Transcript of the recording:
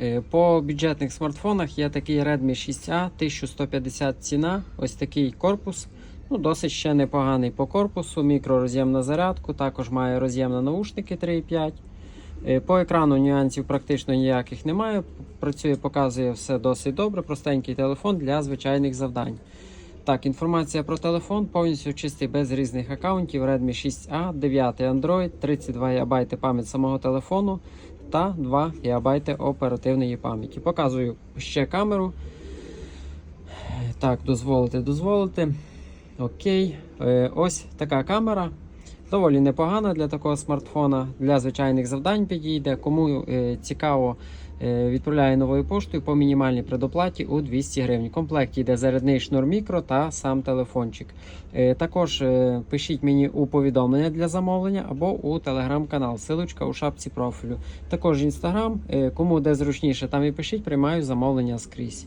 Е, По бюджетних смартфонах є такий Redmi 6A, 1150 ціна, ось такий корпус. Ну, Досить ще непоганий по корпусу, мікророз'єм на зарядку, також має роз'єм на наушники 3.5. Е, По екрану нюансів практично ніяких немає. Працює, показує все досить добре. Простенький телефон для звичайних завдань. Так, інформація про телефон повністю чистий без різних аккаунтів. Redmi 6A, 9 Android, 32 ГБ пам'ять самого телефону та 2 ГБ оперативної пам'яті. Показую ще камеру. Так, дозволити, дозволити. Окей. Е, Ось така камера. Доволі непогана для такого смартфона, для звичайних завдань підійде. Кому е, цікаво, е, відправляю новою поштою по мінімальній предоплаті у 200 гривень. В комплекті йде зарядний шнур мікро та сам телефончик. Е, також е, пишіть мені у повідомлення для замовлення або у телеграм-канал. Силочка у шапці профілю. Також інстаграм. Кому де зручніше, там і пишіть, приймаю замовлення скрізь.